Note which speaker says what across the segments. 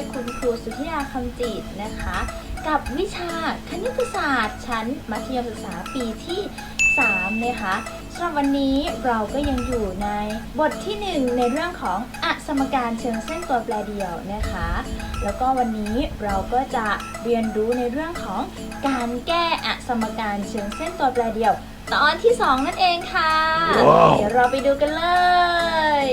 Speaker 1: ยคุณครูสุธิดาคำจิตนะคะ กับวิชาคณิตศาสตร์ชั้นมัธยมศึกษาปีที่ 3 นะคะสำหรับวันนี้เราก็ยังอยู่ในบทที่ 1 ในเรื่องของอสมการเชิงเส้นตัวแปรเดี่ยวนะคะ แล้วก็วันนี้เราก็จะเรียนรู้ในเรื่องของการแก้อสมการเชิงเส้นตัวแปรเดี่ยว ตอนที่ 2 นั่นเองค่ะ
Speaker 2: ว้าว
Speaker 1: เดี๋ยวเราไปดูกันเลย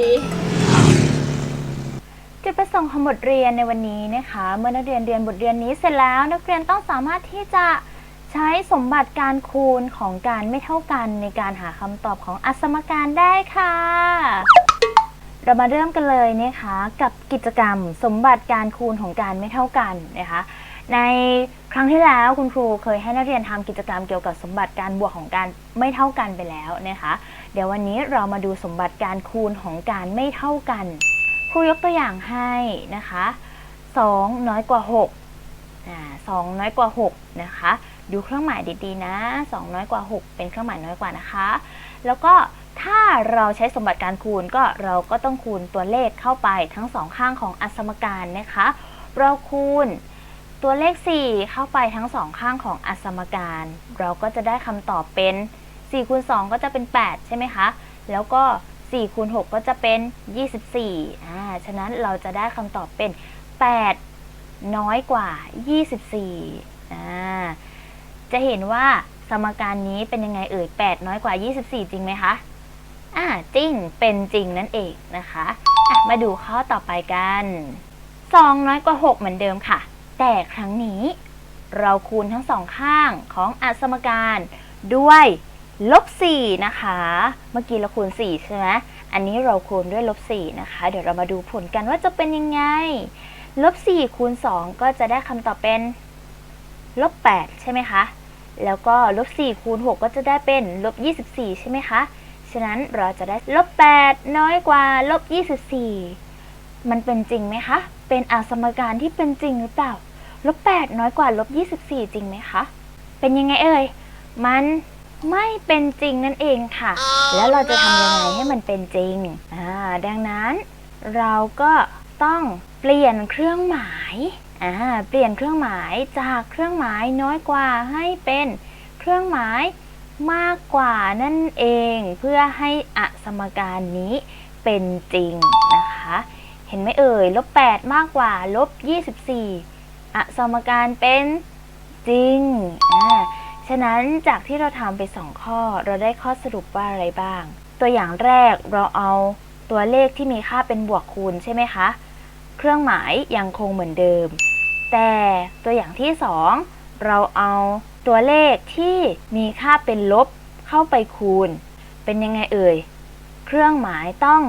Speaker 1: จุดประสงค์ของบทเรียนในวันนี้นะคะ เมื่อนักเรียนเรียนบทเรียนนี้เสร็จแล้ว นักเรียนต้องสามารถที่จะใช้สมบัติการคูณของการไม่เท่ากันในการหาคำตอบของอสมการได้ค่ะ เรามาเริ่มกันเลยนะคะ กับกิจกรรมสมบัติการคูณของการไม่เท่ากันนะคะ ในครั้งที่แล้วคุณครูเคยให้นักเรียนทำกิจกรรมเกี่ยวกับสมบัติการบวกของการไม่เท่ากันไปแล้วนะคะ เดี๋ยววันนี้เรามาดูสมบัติการคูณของการไม่เท่ากัน ครูยกตัวอย่างให้นะคะ2น้อยกว่า6อ่า2น้อยกว่า6นะคะดูเครื่องหมายดีๆนะ 2 น้อยกว่า 6 เป็นเครื่องหมายน้อยกว่านะคะ แล้วก็ถ้าเราใช้สมบัติการคูณก็เราก็ต้องคูณตัวเลขเข้าไปทั้งสองข้างของอสมการนะคะเราคูณตัวเลข 4 เข้าไปทั้งสองข้างของอสมการ เราก็จะได้คำตอบเป็น4คูณ2ก็จะเป็น 8 ใช่ไหมคะ แล้วก็ 4คูณ6ก็จะเป็น 24อ่าฉะนั้นเราจะได้คำตอบเป็น 8 น้อยกว่า 24อ่าจะเห็นว่าสมการนี้เป็นยังไงเอ่ย 8 น้อยกว่า 24 จริงไหมคะอ่าจริง เป็นจริงนั่นเองนะคะะมาดูข้อต่อไปกัน 2 น้อยกว่า 6 เหมือนเดิมค่ะ แต่ครั้งนี้ เราคูณทั้งสองข้างของอสมการด้วย ลบ4นะคะ เมื่อกี้เราคูณ4ใช่ไหมอันนี้เราคูณด้วยลบ4นะคะ เดี๋ยวเรามาดูผลกันว่าจะเป็นยังไง ลบ4คูณ2ก็จะได้คำตอบเป็นลบ8ใช่ไหมคะ แล้วก็ลบ4คูณ6ก็จะได้เป็นลบ24 ใช่ไหมคะ ฉะนั้นเราจะได้ลบ8น้อยกว่าลบ24 มันเป็นจริงไหมคะ เป็นอสมการที่เป็นจริงหรือเปล่า ลบ8น้อยกว่าลบ24 จริงไหมคะ เป็นยังไงเอ่ย มัน ไม่เป็นจริงนั่นเองค่ะ แล้วเราจะทำยังไงให้มันเป็นจริงอ่าดังนั้นเราก็ต้องเปลี่ยนเครื่องหมายอ่าเปลี่ยนเครื่องหมายจากเครื่องหมายน้อยกว่าให้เป็นเครื่องหมายมากกว่านั่นเอง เพื่อให้อสมการนี้เป็นจริงนะคะ เห็นไหมเอ่ยลบ8มากกว่าลบ24อสมการเป็นจริงอ่า ฉะนั้นจากที่เราทำไป 2 ข้อ เราได้ข้อสรุปว่าอะไรบ้าง ตัวอย่างแรกเราเอาตัวเลขที่มีค่าเป็นบวกคูณใช่ไหมคะ เครื่องหมายยังคงเหมือนเดิม แต่ตัวอย่างที่ 2 เราเอาตัวเลขที่มีค่าเป็นลบเข้าไปคูณ เป็นยังไงเอ่ย เครื่องหมายต้อง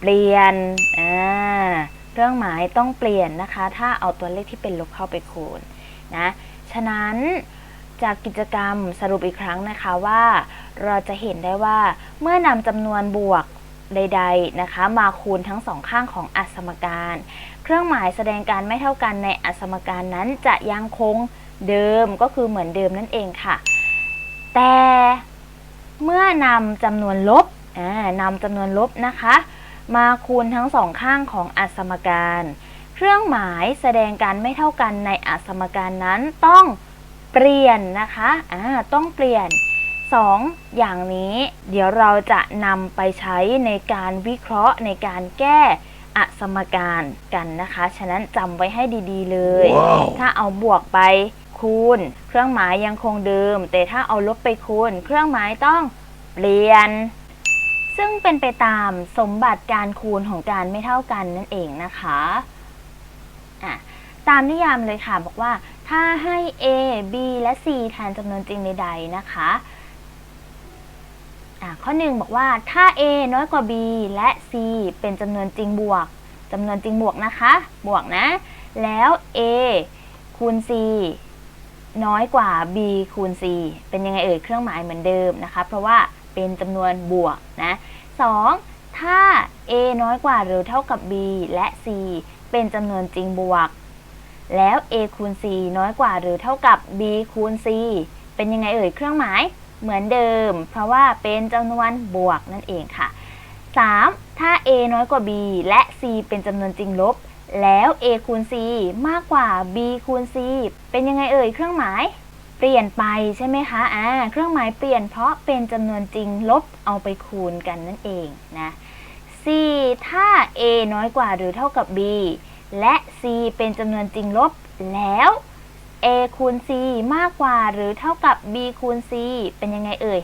Speaker 1: เปลี่ยน อ่า เครื่องหมายต้องเปลี่ยนนะคะ ถ้าเอาตัวเลขที่เป็นลบเข้าไปคูณนะ ฉะนั้น จากกิจกรรมสรุปอีกครั้งนะคะว่าเราจะเห็นได้ว่าเมื่อนำจำนวนบวกใด ๆนะคะ มาคูณทั้งสองข้างของอสมการ เครื่องหมายแสดงการไม่เท่ากันในอสมการนั้นจะยังคงเดิมก็คือเหมือนเดิมนั่นเองค่ะ แต่เมื่อนำจำนวนลบนำจำนวนลบนะคะ มาคูณทั้งสองข้างของอสมการ เครื่องหมายแสดงการไม่เท่ากันในอสมการนั้นต้อง ปลี่ยนนะคะอ่าต้องเปลี่ยน 2 อย่างนี้ เดี๋ยวเราจะนำไปใช้ในการวิเคราะห์ในการแก้อสมการกันนะคะ ฉะนั้นจำไว้ให้ดีๆเลย
Speaker 2: ว้าว
Speaker 1: ถ้าเอาบวกไปคูณ เครื่องหมายยังคงเดิม แต่ถ้าเอาลบไปคูณ เครื่องหมายต้องเปลี่ยน ซึ่งเป็นไปตามสมบัติการคูณของการไม่เท่ากันนั่นเองนะคะอะตามนิยามเลยค่ะบอกว่า ถ้าให้ a b และ c แทนจำนวนจริงใดๆนะคะข้อหนึ่งบอกว่าถ้า a น้อยกว่า b และ c เป็นจำนวนจริงบวกจำนวนจริงบวกนะคะ บวกนะ แล้ว a คูณ c น้อยกว่า b คูณ c เป็นยังไงเอ่ยเครื่องหมายเหมือนเดิมนะคะ เพราะว่าเป็นจำนวนบวกนะ 2. ถ้า a น้อยกว่าหรือเท่ากับ b และ c เป็นจำนวนจริงบวก แล้ว a คูณ c น้อยกว่าหรือเท่ากับ b คูณ c เป็นยังไงเอ่ยเครื่องหมายเหมือนเดิม เพราะว่าเป็นจำนวนบวกนั่นเองค่ะ 3. ถ้า a น้อยกว่า b และ c เป็นจำนวนจริงลบ แล้ว a คูณ c มากกว่า b คูณ c เป็นยังไงเอ่ยเครื่องหมายเปลี่ยนไปใช่ไหมคะ อ่า เครื่องหมายเปลี่ยนเพราะเป็นจำนวนจริงลบเอาไปคูณกันนั่นเองนะ c ถ้า a น้อยกว่าหรือเท่ากับ b และ c เป็นจำนวนจริงลบแล้ว a คูณ c มากกว่าหรือเท่ากับ b คูณ c เป็นยังไงเอ่ย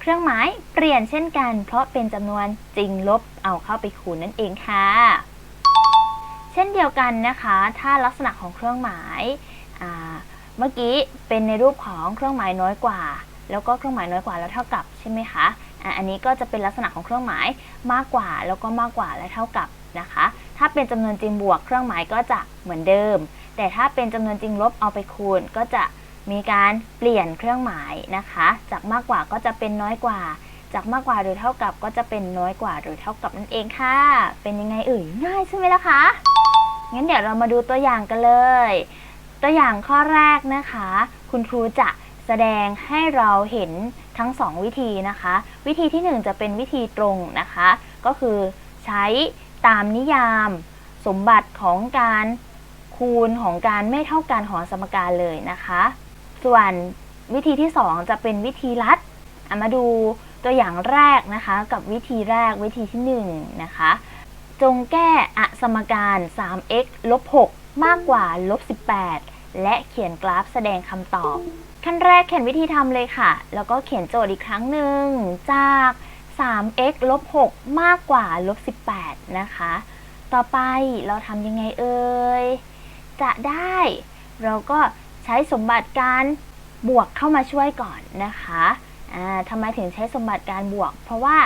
Speaker 1: เครื่องหมายเปลี่ยนเช่นกัน เพราะเป็นจำนวนจริงลบเอาเข้าไปคูณนั่นเองค่ะ เช่นเดียวกันนะคะ ถ้าลักษณะของเครื่องหมายเมื่อกี้เป็นในรูปของเครื่องหมายน้อยกว่า แล้วก็เครื่องหมายน้อยกว่าแล้วเท่ากับใช่ไหมคะอันนี้ก็จะเป็นลักษณะของเครื่องหมายมากกว่าแล้วก็มากกว่าและเท่ากับนะคะ ถ้าเป็นจำนวนจริงบวก เครื่องหมายก็จะเหมือนเดิม แต่ถ้าเป็นจำนวนจริงลบเอาไปคูณ ก็จะมีการเปลี่ยนเครื่องหมายนะคะ จากมากกว่าก็จะเป็นน้อยกว่า จากมากกว่าหรือเท่ากับก็จะเป็นน้อยกว่าหรือเท่ากับนั่นเองค่ะ เป็นยังไงเอ่ยง่ายใช่ไหมล่ะคะงั้นเดี๋ยวเรามาดูตัวอย่างกันเลย ตัวอย่างข้อแรกนะคะ คุณครูจะแสดงให้เราเห็นทั้ง 2 วิธีนะคะ วิธีที่ 1 จะเป็นวิธีตรงนะคะ ก็คือใช้ ตามนิยาม สมบัติของการคูณของการไม่เท่ากันของสมการเลยนะคะ ส่วนวิธีที่ 2 จะเป็นวิธีลัดอะมาดูตัวอย่างแรกนะคะ กับวิธีแรกวิธีที่ 1 นะคะ จงแก้อสมการ 3x ลบ 6 มากกว่าลบ 18 และเขียนกราฟแสดงคำตอบ ขั้นแรกเขียนวิธีทำเลยค่ะ แล้วก็เขียนโจทย์อีกครั้งหนึ่งจาก 3x ลบ 6 มากกว่าลบ 18 นะคะ ต่อไปเราทำยังไงเอ่ย จะได้ เราก็ใช้สมบัติการบวกเข้ามาช่วยก่อนนะคะทำไมถึงใช้สมบัติการบวก เพราะว่า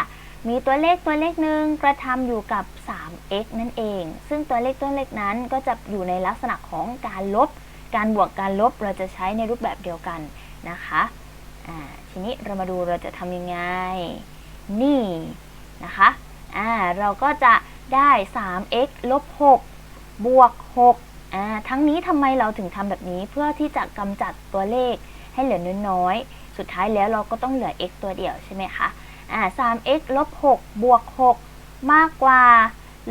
Speaker 1: มีตัวเลขตัวเลขหนึ่งกระทำอยู่กับ 3x นั่นเอง ซึ่งตัวเลขตัวเลขนั้นก็จะอยู่ในลักษณะของการลบ การบวกการลบเราจะใช้ในรูปแบบเดียวกันนะคะทีนี้เรามาดูเราจะทำยังไง นี่นะคะอ่าเราก็จะได้ 3x ลบ 6 บวก6อ่าทั้งนี้ทำไมเราถึงทำแบบนี้เพื่อที่จะกำจัดตัวเลขให้เหลือน้อยๆ สุดท้ายแล้วเราก็ต้องเหลือ x ตัวเดียวใช่ไหมคะอ่า 3x ลบ 6 บวก 6 มากกว่า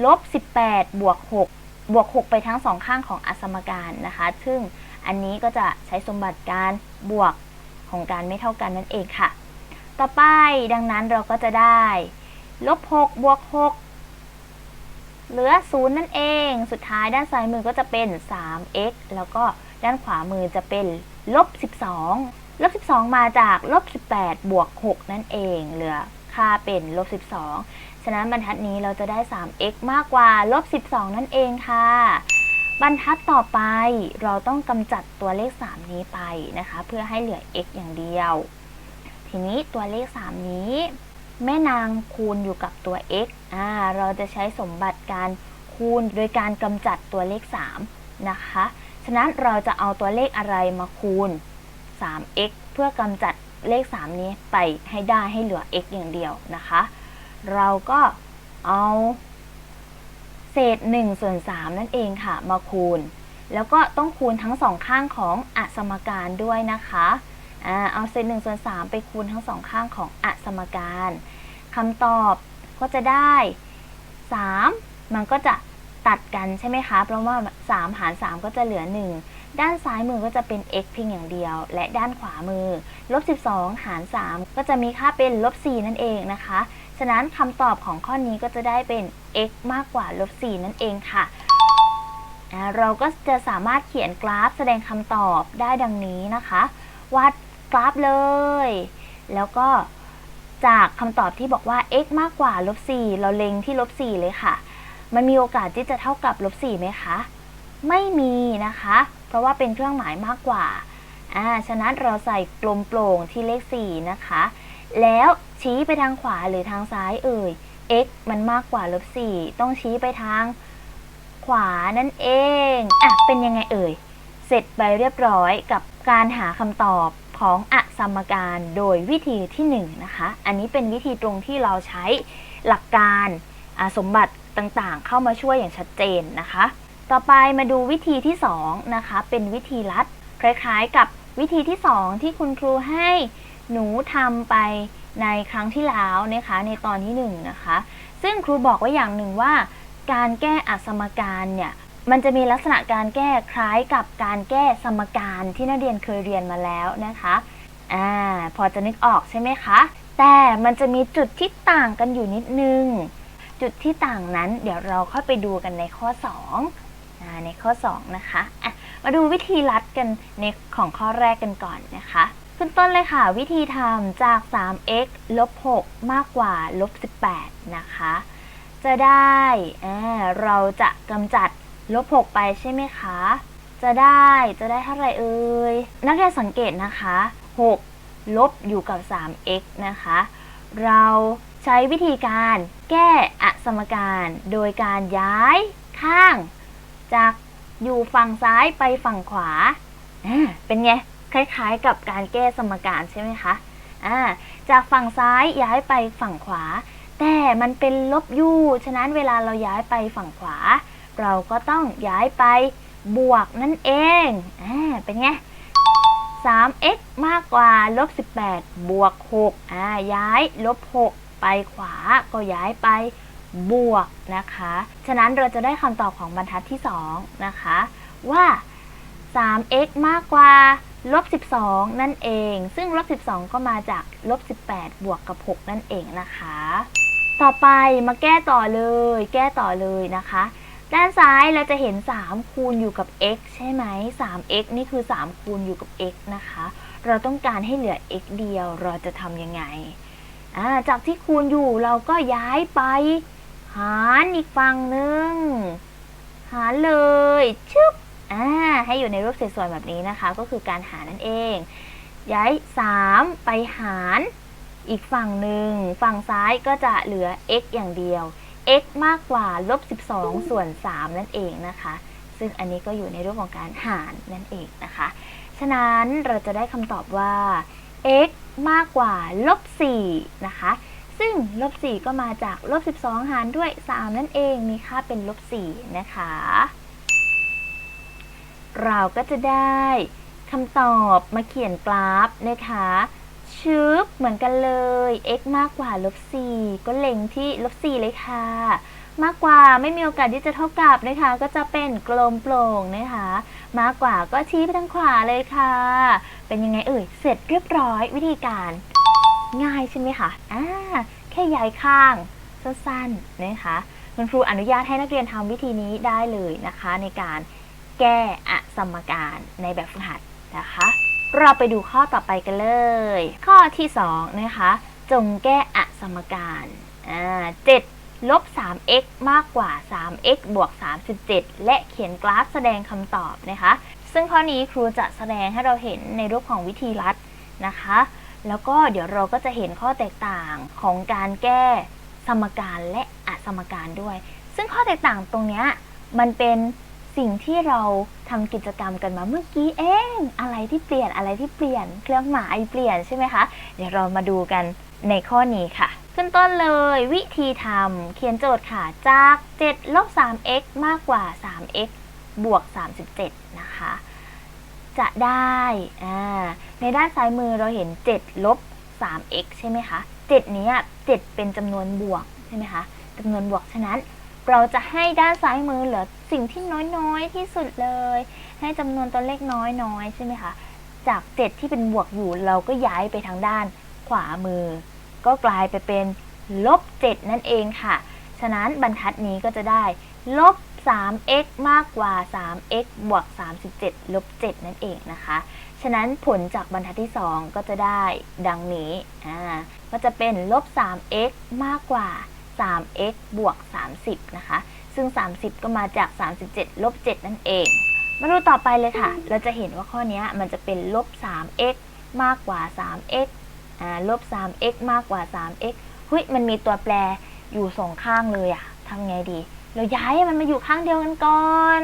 Speaker 1: ลบ 18 บวก 6 บวก 6 ไปทั้งสองข้างของอสมการนะคะ ซึ่งอันนี้ก็จะใช้สมบัติการบวกของการไม่เท่ากันนั่นเองค่ะ ต่อไปดังนั้นเราก็จะได้ลบ6บวก6เหลือ 0 นั่นเอง สุดท้ายด้านซ้ายมือก็จะเป็น 3x แล้วก็ด้านขวามือจะเป็นลบ 12 ลบ 12 มาจากลบ 18 บวก 6 นั่นเอง เหลือค่าเป็นลบ 12 ฉะนั้นบรรทัดนี้เราจะได้ 3x มากกว่าลบ 12 นั่นเองค่ะ บรรทัดต่อไปเราต้องกำจัดตัวเลข 3 นี้ไปนะคะ เพื่อให้เหลือ x อย่างเดียว ทีนี้ตัวเลข 3 นี้ แม่นางคูณอยู่กับตัว x อ่าเราจะใช้สมบัติการคูณโดยการกำจัดตัวเลข 3 นะคะ ฉะนั้นเราจะเอาตัวเลขอะไรมาคูณ 3x เพื่อกำจัดเลข 3 นี้ไปให้ได้ให้เหลือ x อย่างเดียวนะคะ เราก็เอาเศษ1ส่วน3นั่นเองค่ะ มาคูณ แล้วก็ต้องคูณทั้งสองข้างของอสมการด้วยนะคะ อ่าเอาเศษ1ส่วน3ไปคูณทั้งสองข้างของอสมการคำตอบก็จะได้ 3 มันก็จะตัดกันใช่ไหมคะ เพราะว่า 3 หาร 3 ก็จะเหลือ 1 ด้านซ้ายมือก็จะเป็น x เพียงอย่างเดียว และด้านขวามือลบ12 หาร 3 ก็จะมีค่าเป็นลบ4นั่นเองนะคะ ฉะนั้นคำตอบของข้อนี้ก็จะได้เป็น x มากกว่าลบ4นั่นเองค่ะ เราก็จะสามารถเขียนกราฟแสดงคำตอบได้ดังนี้นะคะวาด กราฟเลย แล้วก็จากคำตอบที่บอกว่า x มากกว่าลบ4เราเล็งที่ลบ4เลยค่ะ มันมีโอกาสที่จะเท่ากับลบ4ไหมคะ ไม่มีนะคะ เพราะว่าเป็นเครื่องหมายมากกว่าอ่าฉะนั้นเราใส่กลมโปร่งที่เลข 4 นะคะ แล้วชี้ไปทางขวาหรือทางซ้ายเอ่ย x มันมากกว่าลบ4ต้องชี้ไปทางขวานั่นเอง อะ เป็นยังไงเอ่ย เสร็จไปเรียบร้อยกับการหาคำตอบ ของอสมการโดยวิธีที่1นะคะ อันนี้เป็นวิธีตรงที่เราใช้หลักการสมบัติต่างๆ เข้ามาช่วยอย่างชัดเจนนะคะ ต่อไปมาดูวิธีที่2นะคะ เป็นวิธีลัด คล้ายๆกับวิธีที่ 2 ที่คุณครูให้หนูทำไปในครั้งที่แล้วนะคะในตอนที่หนึ่งนะคะ ซึ่งครูบอกไว้อย่างหนึ่งว่า การแก้อสมการเนี่ย มันจะมีลักษณะการแก้คล้ายกับการแก้สมการที่นักเรียนเคยเรียนมาแล้วนะคะอ่าพอจะนึกออกใช่ไหมคะ แต่มันจะมีจุดที่ต่างกันอยู่นิดนึง จุดที่ต่างนั้นเดี๋ยวเราค่อยไปดูกันในข้อ2อ่าในข้อ 2 นะคะอะมาดูวิธีรัดกันในของข้อแรกกันก่อนนะคะขึ้นต้นเลยค่ะ วิธีทำจาก 3x ลบ 6 มากกว่าลบ 18 นะคะ จะได้ เราจะกำจัด ลบ 6 ไปใช่ไหมคะ จะได้จะได้เท่าไหร่เอ่ย นักเรียนสังเกตนะคะ 6 ลบอยู่กับ 3x นะคะ เราใช้วิธีการแก้อสมการโดยการย้ายข้าง จากอยู่ฝั่งซ้ายไปฝั่งขวา เป็นไง คล้ายๆกับการแก้สมการใช่ไหมคะจากฝั่งซ้ายย้ายไปฝั่งขวา แต่มันเป็นลบยู่ฉะนั้นเวลาเราย้ายไปฝั่งขวา เราก็ต้องย้ายไปบวกนั่นเองอ่าเป็นไง 3x มากกว่าลบ18 บวก6อ่าย้ายลบ 6 ไปขวาก็ย้ายไปบวกนะคะ ฉะนั้นเราจะได้คำตอบของบรรทัดที่ 2 นะคะ ว่า 3x มากกว่าลบ 12 นั่นเอง ซึ่งลบ 12 ก็มาจากลบ 18 บวกกับ 6 นั่นเองนะคะ ต่อไปมาแก้ต่อเลย แก้ต่อเลยนะคะ ด้านซ้ายเราจะเห็น 3 คูณอยู่กับ x ใช่ไหม 3x นี่คือ 3 คูณอยู่กับ x นะคะ เราต้องการให้เหลือ x เดียว เราจะทำยังไงาจากที่คูณอยู่เราก็ย้ายไป หารอีกฝั่งหนึ่ง หารเลยชึบให้อยู่ในรูปเศษส่วยๆแบบนี้นะคะ ก็คือการหารนั่นเอง ย้าย 3 ไปหารอีกฝั่งหนึ่ง ฝั่งซ้ายก็จะเหลือ x อย่างเดียว x มากกว่าลบ 12 ส่วน 3 นั่นเองนะคะ ซึ่งอันนี้ก็อยู่ในรูปของการหารนั่นเองนะคะ ฉะนั้นเราจะได้คำตอบว่า x มากกว่าลบ 4 นะคะ ซึ่งลบ 4 ก็มาจากลบ 12 หารด้วย 3 นั่นเอง มีค่าเป็นลบ 4 นะคะ เราก็จะได้คำตอบมาเขียนกราฟนะคะ ชึบเหมือนกันเลย x มากกว่าลบ4ก็เล็งที่ลบ4เลยค่ะ มากกว่าไม่มีโอกาสที่จะเท่ากับนะคะ ก็จะเป็นกลมโปร่งนะคะ มากกว่าก็ชี้ไปทางขวาเลยค่ะ เป็นยังไงเอ่ย เสร็จเรียบร้อยวิธีการ ง่ายใช่ไหมคะอ่าแค่ย้ายข้างสั้นๆนะคะคุณครูอนุญาตให้นักเรียนทำวิธีนี้ได้เลยนะคะ ในการแก้อสมการในแบบฝึกหัดนะคะ เราไปดูข้อต่อไปกันเลย ข้อที่2นะคะ จงแก้อสมการอ่า7ลบ 3x มากกว่า 3x บวก 37 และเขียนกราฟแสดงคำตอบนะคะ ซึ่งข้อนี้ครูจะแสดงให้เราเห็นในรูปของวิธีรัดนะคะ แล้วก็เดี๋ยวเราก็จะเห็นข้อแตกต่างของการแก้สมการและอสมการด้วย ซึ่งข้อแตกต่างตรงเนี้ยมันเป็น สิ่งที่เราทำกิจกรรมกันมาเมื่อกี้เองอะไรที่เปลี่ยนอะไรที่เปลี่ยนเครื่องหมายเปลี่ยนใช่ไหมคะ เดี๋ยวเรามาดูกันในข้อนี้ค่ะ ขึ้นต้นเลยวิธีทำเขียนโจทย์ค่ะ จาก7ลบ 3x มากกว่า 3x บวก 37 นะคะ จะได้ในด้านซ้ายมือเราเห็น 7 ลบ 3x ใช่ไหมคะ 7 นี้ 7 เป็นจำนวนบวกใช่ไหมคะจำนวนบวก ฉะนั้น เราจะให้ด้านซ้ายมือเหลือสิ่งที่น้อยๆที่สุดเลย ให้จำนวนตัวเลขน้อยๆใช่ไหมคะ จาก 7 ที่เป็นบวกอยู่เราก็ย้ายไปทางด้านขวามือ ก็กลายไปเป็นลบ 7 นั่นเองค่ะ ฉะนั้นบรรทัดนี้ก็จะได้ลบ 3x มากกว่า 3x บวก 37 ลบ 7 นั่นเองนะคะ ฉะนั้นผลจากบรรทัดที่ 2 ก็จะได้ดังนี้ อ่า ก็จะเป็นลบ 3x มากกว่า 3x บวก 30 นะคะ ซึ่ง 30 ก็มาจาก 37 ลบ 7 นั่นเอง มาดูต่อไปเลยค่ะ เราจะเห็นว่าข้อนี้มันจะเป็นลบ 3x มากกว่า 3x อ่า ลบ 3x มากกว่า 3x เฮ้ย มันมีตัวแปรอยู่สองข้างเลยอะทำไงดี เราย้ายให้มันมาอยู่ข้างเดียวกันก่อน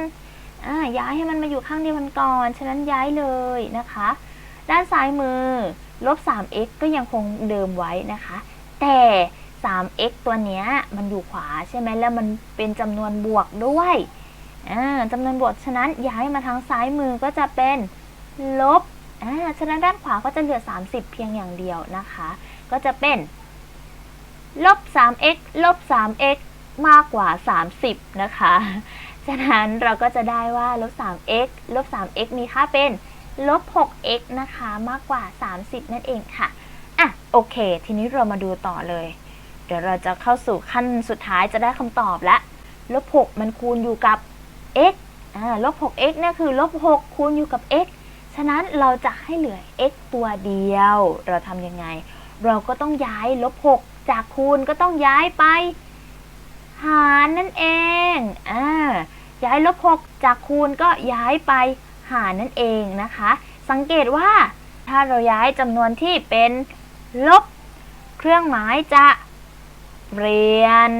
Speaker 1: อ่าย้ายให้มันมาอยู่ข้างเดียวกันก่อน ฉะนั้นย้ายเลยนะคะ ด้านซ้ายมือลบ 3x ก็ยังคงเดิมไว้นะคะ แต่ 3x ตัวเนี้ยมันอยู่ขวาใช่ไหมแล้วมันเป็นจำนวนบวกด้วยจำนวนบวกฉะนั้นย้ายมาทางซ้ายมือก็จะเป็นลบฉะนั้นด้านขวาก็จะเหลือ 30 เพียงอย่างเดียวนะคะ ก็จะเป็นลบ 3x ลบ 3x มากกว่า 30 นะคะ ฉะนั้นเราก็จะได้ว่าลบ 3x ลบ 3x มีค่าเป็นลบ 6x นะคะ มากกว่า 30 นั่นเองค่ะ อะ โอเค ทีนี้เรามาดูต่อเลย เดี๋ยวเราจะเข้าสู่ขั้นสุดท้ายจะได้คำตอบแล้วลบ6มันคูณอยู่กับ x อ่าลบ 6x เนี่ยคือลบ 6 คูณอยู่กับ x ฉะนั้นเราจะให้เหลือ x ตัวเดียว เราทำยังไง เราก็ต้องย้ายลบ 6 จากคูณก็ต้องย้ายไป หารนั่นเองอ่าย้ายลบ 6 จากคูณก็ย้ายไปหารนั่นเองนะคะ สังเกตว่าถ้าเราย้ายจำนวนที่เป็นลบ เครื่องหมายจะ เปลี่ยน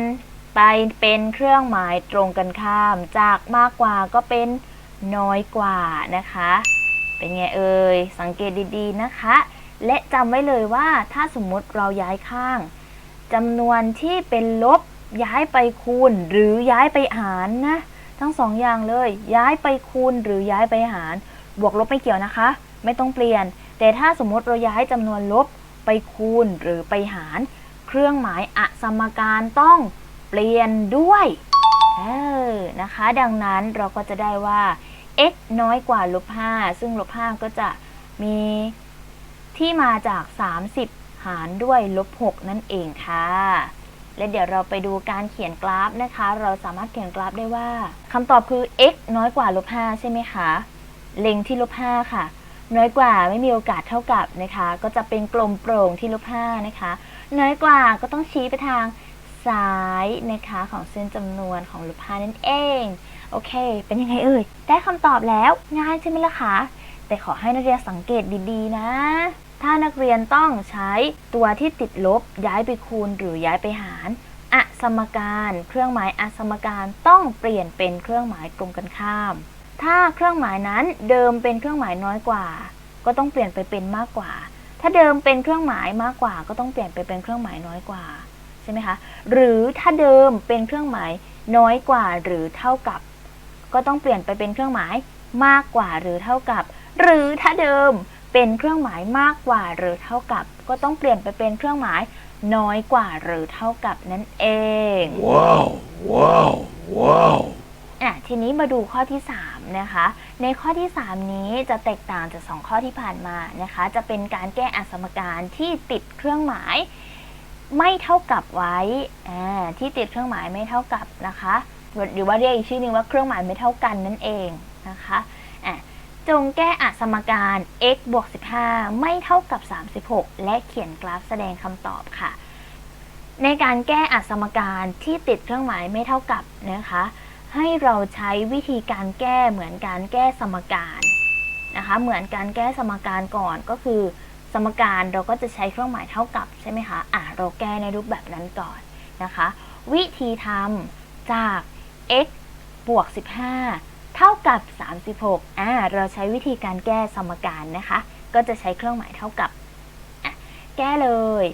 Speaker 1: ไปเป็นเครื่องหมายตรงกันข้าม จากมากกว่าก็เป็นน้อยกว่านะคะ เป็นไงเอ่ย สังเกตดีๆนะคะ และจำไว้เลยว่าถ้าสมมุติเราย้ายข้างจำนวนที่เป็นลบย้ายไปคูณ หรือย้ายไปหารนะ ทั้งสองอย่างเลย ย้ายไปคูณหรือย้ายไปหาร บวกลบไม่เกี่ยวนะคะ ไม่ต้องเปลี่ยน แต่ถ้าสมมติเราย้ายจำนวนลบไปคูณหรือไปหาร เครื่องหมายอสมการต้องเปลี่ยนด้วยเออนะคะ ดังนั้นเราก็จะได้ว่า x น้อยกว่าลบ5ซึ่งลบ5ก็จะมีที่มาจาก 30 หารด้วยลบ6นั่นเองค่ะ และเดี๋ยวเราไปดูการเขียนกราฟนะคะ เราสามารถเขียนกราฟได้ว่าคำตอบคือ x น้อยกว่าลบ5ใช่ไหมคะ เล็งที่ลบ5ค่ะ น้อยกว่าไม่มีโอกาสเท่ากับนะคะ ก็จะเป็นกลมโปร่งที่ลบ5นะคะ น้อยกว่าก็ต้องชี้ไปทางซ้ายนะคะของเส้นจำนวนของลบ5นั่นเอง โอเค เป็นยังไงเอ่ย ได้คำตอบแล้ว ง่ายใช่ไหมล่ะคะ แต่ขอให้นักเรียนสังเกตดีๆ นะ ถ้านักเรียนต้องใช้ตัวที่ติดลบ ย้ายไปคูณหรือย้ายไปหารอสมการ เครื่องหมายอสมการต้องเปลี่ยนเป็นเครื่องหมายตรงกันข้าม ถ้าเครื่องหมายนั้นเดิมเป็นเครื่องหมายน้อยกว่า ก็ต้องเปลี่ยนไปเป็นมากกว่า ถ้าเดิมเป็นเครื่องหมายมากกว่า ก็ต้องเปลี่ยนไปเป็นเครื่องหมายน้อยกว่าใช่ไหมคะ หรือถ้าเดิมเป็นเครื่องหมายน้อยกว่าหรือเท่ากับ ก็ต้องเปลี่ยนไปเป็นเครื่องหมายมากกว่าหรือเท่ากับ หรือถ้าเดิมเป็นเครื่องหมายมากกว่าหรือเท่ากับ ก็ต้องเปลี่ยนไปเป็นเครื่องหมายน้อยกว่าหรือเท่ากับนั่นเอง
Speaker 2: Wow, wow, wow.
Speaker 1: อะทีนี้มาดูข้อที่ 3 นะคะ ในข้อที่ 3 นี้จะแตกต่างจาก 2 ข้อที่ผ่านมานะคะ จะเป็นการแก้อสมการที่ติดเครื่องหมายไม่เท่ากับไว้ที่ติดเครื่องหมายไม่เท่ากับนะคะ หรือว่าเรียกอีกชื่อหนึงว่าเครื่องหมายไม่เท่ากันนั่นเองนะคะะจงแก้อสมการ x บวก15 ไม่เท่ากับ 36 และเขียนกราฟแสดงคำตอบค่ะ ในการแก้อสมการที่ติดเครื่องหมายไม่เท่ากับนะคะ ให้เราใช้วิธีการแก้เหมือนการแก้สมการนะคะ เหมือนการแก้สมการก่อนก็คือ สมการเราก็จะใช้เครื่องหมายเท่ากับใช่ไหมคะอะเราแก้ในรูปแบบนั้นก่อนนะคะ วิธีทำจาก x บวก 15 เท่ากับ 36อ่าเราใช้วิธีการแก้สมการนะคะ ก็จะใช้เครื่องหมายเท่ากับ แก้เลย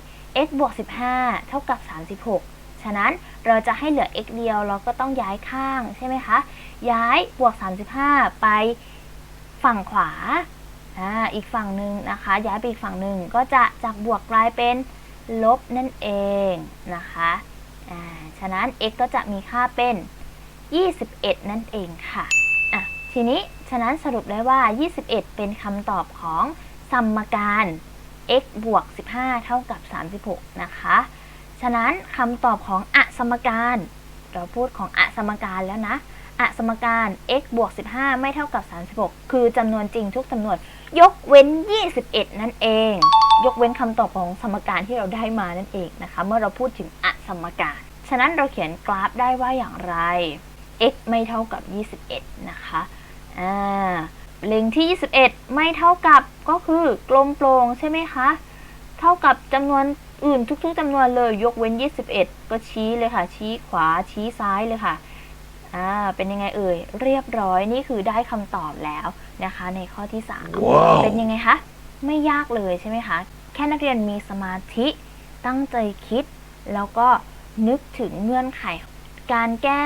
Speaker 1: x บวก 15 เท่ากับ 36 ฉะนั้นเราจะให้เหลือ x เดียวเราก็ต้องย้ายข้างใช่ไหมคะ ย้ายบวก 35 ไปฝั่งขวาอีกฝั่งหนึ่งนะคะ ย้ายไปอีกฝั่งหนึ่งก็จะจากบวกกลายเป็นลบนั่นเองนะคะฉะนั้น x ก็จะมีค่าเป็น 21 นั่นเองค่ะะทีนี้ฉะนั้นสรุปได้ว่า 21 เป็นคำตอบของสมการ x บวก 15 เท่ากับ 36 นะคะ ฉะนั้นคำตอบของอสมการ เราพูดของอสมการแล้วนะอสมการ x บวก 15 ไม่เท่ากับ 36 คือจำนวนจริงทุกจำนวน ยกเว้น 21 นั่นเอง ยกเว้นคำตอบของสมการที่เราได้มานั่นเองนะคะ เมื่อเราพูดถึงอสมการ ฉะนั้นเราเขียนกราฟได้ว่าอย่างไร x ไม่เท่ากับ 21 นะคะอ่าเล็งที่ 21 ไม่เท่ากับก็คือกลมโปร่งใช่ไหมคะ เท่ากับจำนวน อื่นทุกๆจำนวนเลยยกเว้น 21 ก็ชี้เลยค่ะ ชี้ขวาชี้ซ้ายเลยค่ะอ่าเป็นยังไงเอ่ย เรียบร้อยนี่คือได้คำตอบแล้วนะคะ ในข้อที่3
Speaker 2: ว้าว
Speaker 1: เป็นยังไงคะ ไม่ยากเลยใช่ไหมคะ แค่นักเรียนมีสมาธิตั้งใจคิด แล้วก็นึกถึงเงื่อนไข การแก้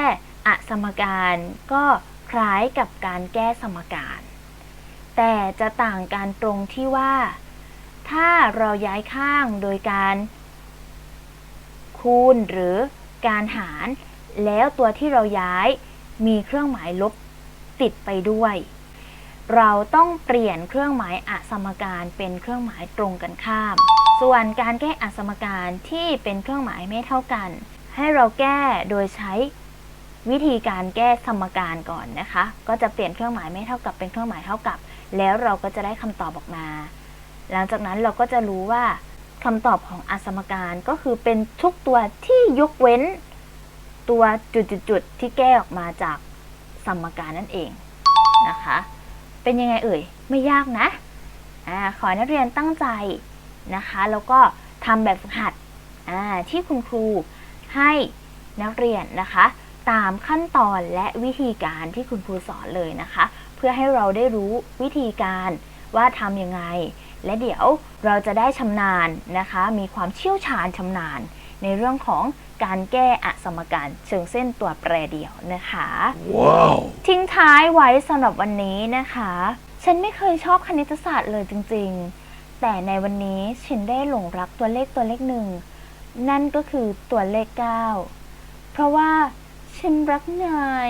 Speaker 1: อสมการก็คล้ายกับการแก้สมการ แต่จะต่างกันตรงที่ว่า ถ้าเราย้ายข้างโดยการ คูณหรือการหาร แล้วตัวที่เราย้ายมีเครื่องหมายลบติดไปด้วย เราต้องเปลี่ยนเครื่องหมายอสมการเป็นเครื่องหมายตรงกันข้าม ส่วนการแก้อสมการที่เป็นเครื่องหมายไม่เท่ากัน ให้เราแก้โดยใช้วิธีการแก้สมการก่อนนะคะ ก็จะเปลี่ยนเครื่องหมายไม่เท่ากับเป็นเครื่องหมายเท่ากับ แล้วเราก็จะได้คำตอบออกมา หลังจากนั้นเราก็จะรู้ว่าคำตอบของอสมการก็คือเป็นทุกตัวที่ยกเว้น ตัวจุดๆๆที่แก้ออกมาจากสมการนั่นเองนะคะ เป็นยังไงเอ่ย ไม่ยากนะอาขอให้นักเรียนตั้งใจนะคะ แล้วก็ทำแบบฝึกหัดอ่าที่คุณครูให้นักเรียนนะคะ ตามขั้นตอนและวิธีการที่คุณครูสอนเลยนะคะ เพื่อให้เราได้รู้วิธีการว่าทำยังไง และเดี๋ยวเราจะได้ชำนาญนะคะ มีความเชี่ยวชาญชำนาญ ในเรื่องของการแก้อสมการเชิงเส้นตัวแปรเดี่ยวนะคะ
Speaker 2: Wow.
Speaker 1: ทิ้งท้ายไว้สำหรับวันนี้นะคะ ฉันไม่เคยชอบคณิตศาสตร์เลยจริง ๆ แต่ในวันนี้ฉันได้หลงรักตัวเลขตัวเลขหนึ่ง นั่นก็คือตัวเลข 9 เพราะว่าฉันรักนาย